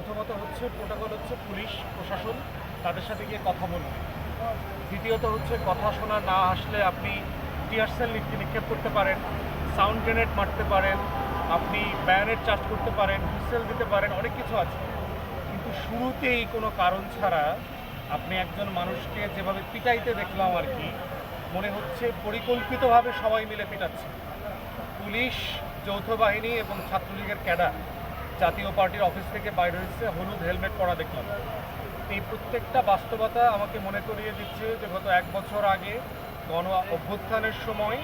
প্রথমত হচ্ছে প্রোটোকল হচ্ছে পুলিশ, প্রশাসন তাদের সাথে গিয়ে কথা বলবে। দ্বিতীয়ত হচ্ছে কথা শোনা না আসলে আপনি টিয়ারসেল নিক্ষেপ করতে পারেন সাউন্ড গ্রেনেড মারতে পারেন, আপনি ব্যানের চার্জ করতে পারেন হুইসেল দিতে পারেন, অনেক কিছু আছে। কিন্তু শুরুতেই কোনো কারণ ছাড়া আপনি একজন মানুষকে যেভাবে পিটাইতে দেখলাম আর কি, মনে হচ্ছে পরিকল্পিতভাবে সবাই মিলে পিটাচ্ছে। পুলিশ, যৌথ বাহিনী এবং ছাত্রলীগের ক্যাডার জাতীয় পার্টির অফিস থেকে বাইরে হয়েছে, হলুদ হেলমেট পরা দেখলাম। এই প্রত্যেকটা বাস্তবতা আমাকে মনে করিয়ে দিচ্ছে যে গত এক বছর আগে গণ অভ্যুত্থানের সময়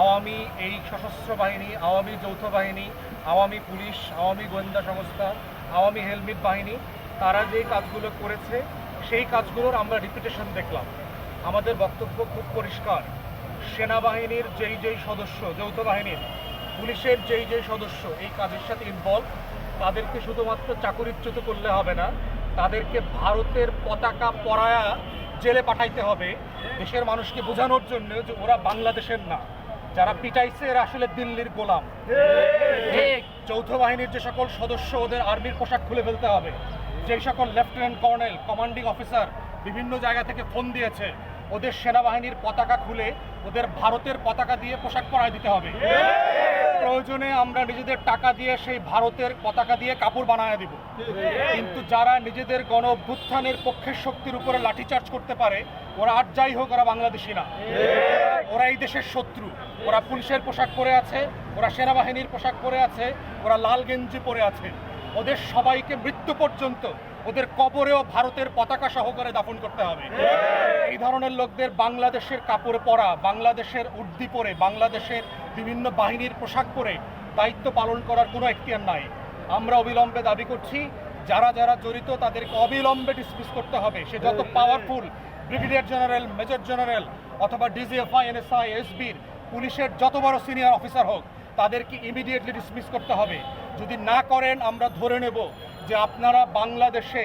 আওয়ামী এই সশস্ত্র বাহিনী, আওয়ামী যৌথ বাহিনী, আওয়ামী পুলিশ, আওয়ামী গোয়েন্দা সংস্থা, আওয়ামী হেলমেট বাহিনী, তারা যে কাজগুলো করেছে, সেই কাজগুলোর আমরা রিপিটেশন দেখলাম। আমাদের বক্তব্য খুব পরিষ্কার। সেনাবাহিনীর যেই যেই সদস্য, যৌথ বাহিনীর, পুলিশের যেই যেই সদস্য, এই কাজের সাথে ইনভলভ তাদেরকে শুধুমাত্র চাকরিচ্যুত করলে হবে না তাদেরকে ভারতের পতাকা পরায়া জেলে পাঠাইতে হবে। দেশের মানুষকে বোঝানোর জন্য যে ওরা বাংলাদেশের না যারা পিটাইছে এরা আসলে দিল্লির গোলাম। যৌথ বাহিনীর যে সকল সদস্য ওদের আর্মির পোশাক খুলে ফেলতে হবে যেই সকল লেফটেন্যান্ট কর্নেল কমান্ডিং অফিসার বিভিন্ন জায়গা থেকে ফোন দিয়েছে ওদের সেনাবাহিনীর পতাকা খুলে ওদের ভারতের পতাকা দিয়ে পোশাক পরায় দিতে হবে। প্রয়োজনে আমরা নিজেদের টাকা দিয়ে সেই ভারতের পতাকা দিয়ে কাপড় বানায় দিব। কিন্তু যারা নিজেদের গণ অভ্যুত্থানের পক্ষের শক্তির উপরে লাঠিচার্জ করতে পারে, ওরা আর যাই হোক ওরা বাংলাদেশি না। ওরা এই দেশের শত্রু। ওরা পুলিশের পোশাক পরে আছে, ওরা সেনাবাহিনীর পোশাক পরে আছে, ওরা লাল গেঞ্জি পরে আছে। ওদের সবাইকে মৃত্যু পর্যন্ত ওদের কবরেও ভারতের পতাকা সহকারে দাফন করতে হবে। এই ধরনের লোকদের বাংলাদেশের কাপড় পরা, বাংলাদেশের উর্দি পরে, বাংলাদেশের বিভিন্ন বাহিনীর পোশাক পরে দায়িত্ব পালন করার কোনো এখতিয়ার নাই। আমরা অবিলম্বে দাবি করছি যারা যারা জড়িত তাদেরকে অবিলম্বে ডিসমিস করতে হবে। সে যত powerful brigadier general major general অথবা ডিজিএফআই এনএসআই এসবির পুলিশের যত বড় সিনিয়র অফিসার হোক তাদেরকে ইমিডিয়েটলি ডিসমিস করতে হবে। যদি না করেন আমরা ধরে নেব যে আপনারা বাংলাদেশে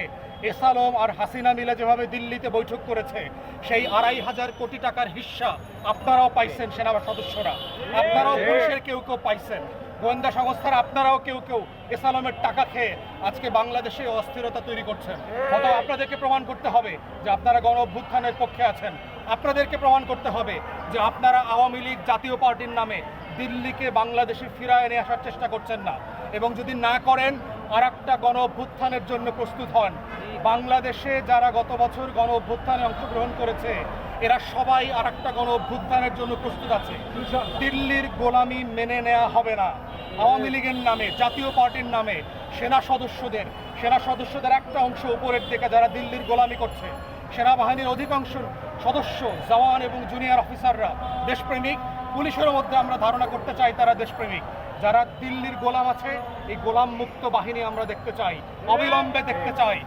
এসালম আর হাসিনা মিলে যেভাবে দিল্লিতে বৈঠক করেছে, সেই আড়াই হাজার কোটি টাকার হিস্সা আপনারাও পাইছেন সেনা সদস্যরা। আপনারাও পুলিশের কেউ কেউ পাইছেন। গোয়েন্দা সংস্থার আপনারাও কেউ কেউ এসালমের টাকা খেয়ে আজকে বাংলাদেশে অস্থিরতা তৈরি করছেন। অথবা আপনাদেরকে প্রমাণ করতে হবে যে আপনারা গণ অভ্যুত্থানের পক্ষে আছেন। আপনাদেরকে প্রমাণ করতে হবে যে আপনারা আওয়ামী লীগ জাতীয় পার্টির নামে দিল্লিকে বাংলাদেশে ফিরায় নিয়ে আসার চেষ্টা করছেন না। এবং যদি না করেন আর একটা গণ অভ্যুত্থানের জন্য প্রস্তুত হন। বাংলাদেশে যারা গত বছর গণ অভ্যুত্থানে অংশগ্রহণ করেছে, এরা সবাই আর একটা গণ অভ্যুত্থানের জন্য প্রস্তুত আছে। দিল্লির গোলামি মেনে নেওয়া হবে না। আওয়ামী লীগের নামে, জাতীয় পার্টির নামে সেনা সদস্যদের সেনা সদস্যদের একটা অংশ উপরের দিকে যারা দিল্লির গোলামি করছে সেনাবাহিনীর অধিকাংশ সদস্য, জওয়ান এবং জুনিয়র অফিসাররা দেশপ্রেমিক। পুলিশের মধ্যে আমরা ধারণা করতে চাই তারা দেশপ্রেমিক। যারা দিল্লির গোলাম আছে, এই গোলাম মুক্ত বাহিনী আমরা দেখতে চাই, অবিলম্বে দেখতে চাই।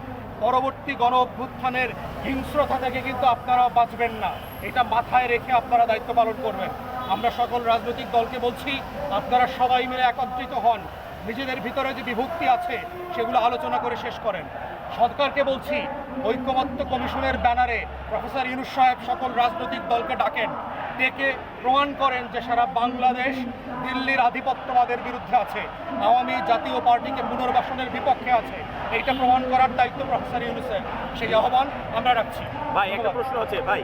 পরবর্তী গণ অভ্যুত্থানের হিংস্রতা থেকে কিন্তু আপনারা বাঁচবেন না। এটা মাথায় রেখে আপনারা দায়িত্ব পালন করবেন। আমরা সকল রাজনৈতিক দলকে বলছি, আপনারা সবাই মিলে একত্রিত হন। নিজেদের ভিতরে যে বিভক্তি আছে, সেগুলো আলোচনা করে শেষ করেন। সরকারকে বলছি ঐক্যমত্য কমিশনের ব্যানারে প্রফেসর ইউনুস সাহেব সকল রাজনৈতিক দলকে ডাকেন। ডেকে প্রমাণ করেন যে সারা বাংলাদেশ দিল্লির আধিপত্যবাদের বিরুদ্ধে আছে। আওয়ামী জাতীয় পার্টিকে পুনর্বাসনের বিপক্ষে আছে। এইটা প্রমাণ করার দায়িত্ব প্রফেসর ইউনুসের। সেই আহ্বান আমরা রাখছি। ভাই একটা প্রশ্ন হচ্ছে ভাই